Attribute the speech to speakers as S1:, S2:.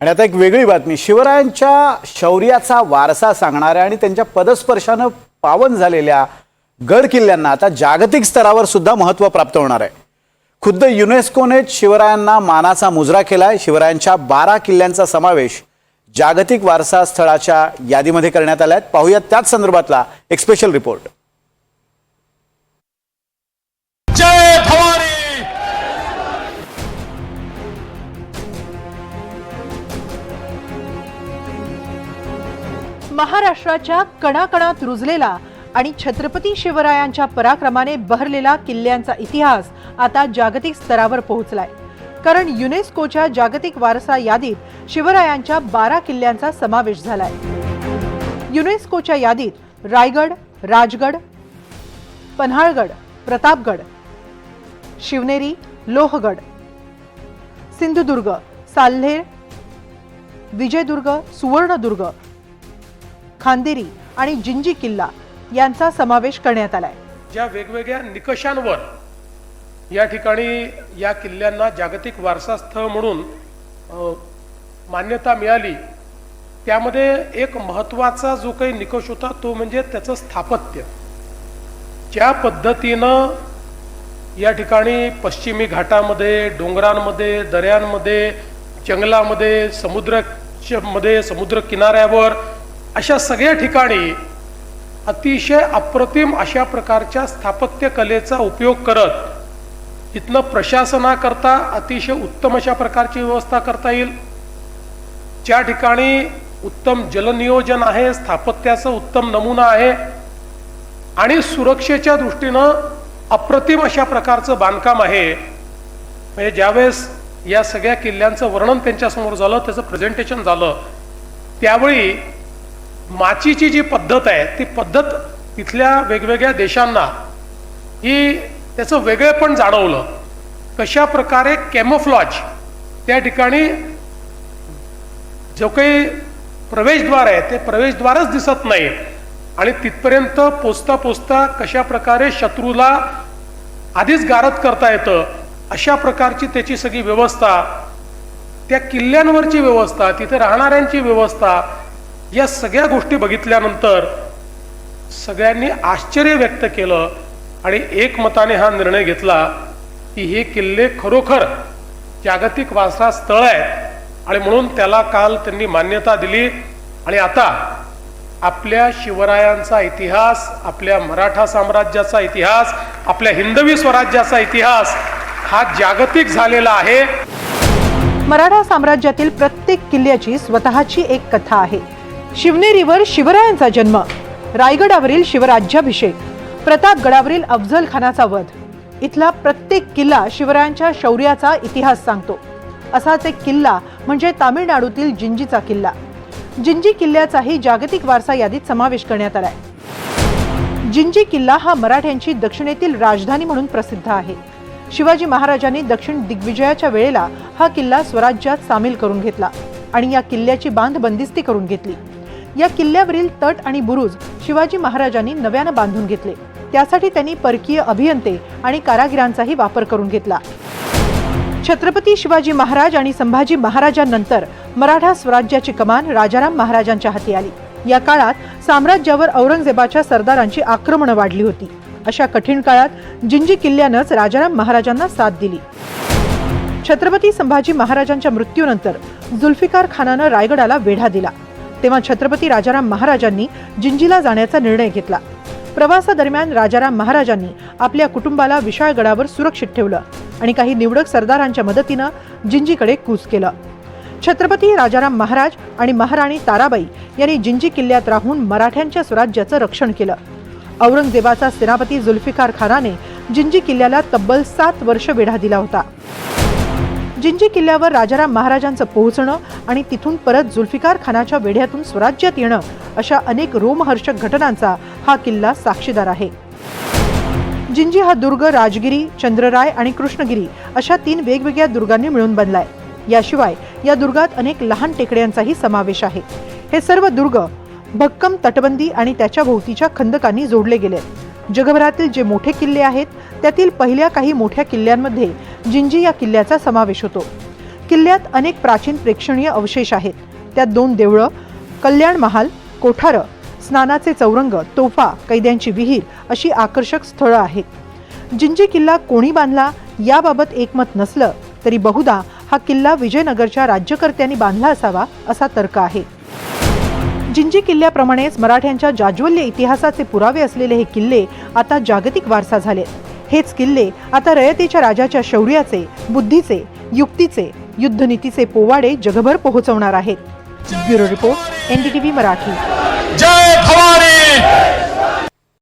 S1: आणि आता एक वेगळी बातमी. शिवरायांच्या शौर्याचा वारसा सांगणाऱ्या आणि त्यांच्या पदस्पर्शानं पावन झालेल्या गड किल्ल्यांना आता जागतिक स्तरावर सुद्धा महत्त्व प्राप्त होणार आहे. खुद्द युनेस्कोनेच शिवरायांना मानाचा मुजरा केलाय. शिवरायांच्या बारा किल्ल्यांचा समावेश जागतिक वारसा स्थळाच्या यादीमध्ये करण्यात आलाय. पाहूयात त्याच संदर्भातला एक स्पेशल रिपोर्ट
S2: महाराष्ट्राच्या कणाकणात रुजलेला आणि छत्रपती शिवरायांच्या पराक्रमाने बहरलेला किल्ल्यांचा इतिहास आता जागतिक स्तरावर पोहोचलाय. कारण युनेस्कोच्या जागतिक वारसा यादीत शिवरायांच्या बारा किल्ल्यांचा समावेश झालाय. युनेस्कोच्या यादीत रायगड राजगड पन्हाळगड प्रतापगड शिवनेरी लोहगड सिंधुदुर्ग साल्हेर विजयदुर्ग सुवर्णदुर्ग खांदेरी आणि जिंजी किल्ला यांचा समावेश करण्यात आलाय.
S3: ज्या वेगवेगळ्या निकषांवर या ठिकाणी या किल्ल्यांना जागतिक वारसास्थळ म्हणून मान्यता मिळाली त्यामध्ये एक महत्त्वाचा जो काही निकष होता तो म्हणजे त्याचं स्थापत्य. ज्या पद्धतीनं या ठिकाणी पश्चिमी घाटामध्ये डोंगरांमध्ये दऱ्यांमध्ये जंगलामध्ये समुद्रमध्ये समुद्र किनाऱ्यावर अशा सगळ्या ठिकाणी अतिशय अप्रतिम अशा प्रकारच्या स्थापत्य कलेचा उपयोग करत इथनं प्रशासनाकरता अतिशय उत्तम अशा प्रकारची व्यवस्था करता येईल. ज्या ठिकाणी उत्तम जलनियोजन आहे स्थापत्याचा उत्तम नमुना आहे आणि सुरक्षेच्या दृष्टीनं अप्रतिम अशा प्रकारचं बांधकाम आहे. म्हणजे ज्यावेळेस या सगळ्या किल्ल्यांचं वर्णन त्यांच्यासमोर झालं त्याचं प्रेझेंटेशन झालं त्यावेळी माचीची जी पद्धत आहे ती पद्धत तिथल्या वेगवेगळ्या देशांना ही त्याचं वेगळेपण जाणवलं. कशा प्रकारे कॅमोफ्लॉज त्या ठिकाणी जो काही प्रवेशद्वार आहे ते प्रवेशद्वारच दिसत नाही. आणि तिथपर्यंत पोचता पोचता कशा प्रकारे शत्रूला आधीच गारद करता येतं अशा प्रकारची त्याची सगळी व्यवस्था त्या किल्ल्यांवरची व्यवस्था तिथे राहणाऱ्यांची व्यवस्था या सगळ्या गोष्टी बघितल्यानंतर सगळ्यांनी आश्चर्य व्यक्त केलं आणि एकमताने हा निर्णय घेतला की हे किल्ले खरोखर जागतिक वारसा स्थळ आहेत. आणि म्हणून त्याला काल त्यांनी मान्यता दिली. आणि आता आपल्या शिवरायांचा इतिहास आपल्या मराठा साम्राज्याचा इतिहास आपल्या हिंदवी स्वराज्याचा इतिहास हा जागतिक झालेला आहे.
S2: मराठा साम्राज्यातील प्रत्येक किल्ल्याची स्वतःची एक कथा आहे. शिवनेरीवर शिवरायांचा जन्म. रायगडावरील शिवराज्याभिषेक. प्रतापगडावरील अफजल खानाचा वध. इथला प्रत्येक किल्ला शिवरायांच्या शौर्याचा इतिहास सांगतो. असाच एक किल्ला म्हणजे तामिळनाडूतील जिंजीचा किल्ला. जिंजी किल्ल्याचाही जागतिक वारसा यादीत समावेश करण्यात आलाय. जिंजी किल्ला हा मराठ्यांची दक्षिणेतील राजधानी म्हणून प्रसिद्ध आहे. शिवाजी महाराजांनी दक्षिण दिग्विजयाच्या वेळेला हा किल्ला स्वराज्यात सामील करून घेतला आणि या किल्ल्याची बांध बंदिस्ती करून घेतली. या किल्ल्यावरील तट आणि बुरुज शिवाजी महाराजांनी नव्यानं बांधून घेतले. त्यासाठी त्यांनी परकीय अभियंते आणि कारागिरांचाही वापर करून घेतला. छत्रपती शिवाजी महाराज आणि संभाजी महाराजांनंतर मराठा स्वराज्याची कमान राजाराम महाराजांच्या हाती आली. या काळात साम्राज्यावर औरंगजेबाच्या सरदारांची आक्रमणं वाढली होती. अशा कठीण काळात जिंजी किल्ल्यानंच राजाराम महाराजांना साथ दिली. छत्रपती संभाजी महाराजांच्या मृत्यूनंतर जुल्फिकार खानानं रायगडाला वेढा दिला. तेव्हा छत्रपती राजाराम महाराजांनी जिंजीला जाण्याचा निर्णय घेतला. प्रवासादरम्यान राजाराम महाराजांनी आपल्या कुटुंबाला विशाळगडावर सुरक्षित ठेवलं आणि काही निवडक सरदारांच्या मदतीनं जिंजीकडे कूच केलं. छत्रपती राजाराम महाराज आणि महाराणी ताराबाई यांनी जिंजी किल्ल्यात राहून मराठ्यांच्या स्वराज्याचं रक्षण केलं. औरंगजेबाचा सेनापती जुल्फिकार खानाने जिंजी किल्ल्याला तब्बल सात वर्ष वेढा दिला होता. जिंजी किल्ल्यावर राजाराम महाराजांचं पोहोचणं आणि तिथून परत जुल्फिकार खानाच्या वेढ्यातून स्वराज्यात येणं अशा अनेक रोमहर्षक घटनांचा हा किल्ला साक्षीदार आहे. जिंजी हा दुर्ग राजगिरी चंद्रराय आणि कृष्णगिरी अशा तीन वेगवेगळ्या दुर्गांनी मिळून बनलाय. याशिवाय या दुर्गात अनेक लहान टेकड्यांचाही समावेश आहे. हे सर्व दुर्ग भक्कम तटबंदी आणि त्याच्या भोवतीच्या खंदकांनी जोडले गेले. जगभरातील जे मोठे किल्ले आहेत त्यातील पहिल्या काही मोठ्या किल्ल्यांमध्ये जिंजी या किल्ल्याचा समावेश होतो. किल्ल्यात अनेक प्राचीन प्रेक्षणीय अवशेष आहेत. त्यात दोन देवळं कल्याण महाल कोठारं स्नानाचे चौरंग तोफा कैद्यांची विहीर अशी आकर्षक स्थळं आहेत. जिंजी किल्ला कोणी बांधला याबाबत एकमत नसलं तरी बहुधा हा किल्ला विजयनगरच्या राज्यकर्त्यांनी बांधला असावा असा तर्क आहे. जिंजी किल्ल्याप्रमाणेच मराठ्यांच्या जाज्वल्य इतिहासाचे पुरावे असलेले हे किल्ले आता जागतिक वारसा झाले हेच किल्ले आता रयतेच्या राजाच्या शौर्याचे बुद्धीचे युक्तीचे युद्धनीतीचे पोवाडे जगभर पोहोचवणार आहेत. Bureau report NDTV Marathi.
S4: Jai Bhavani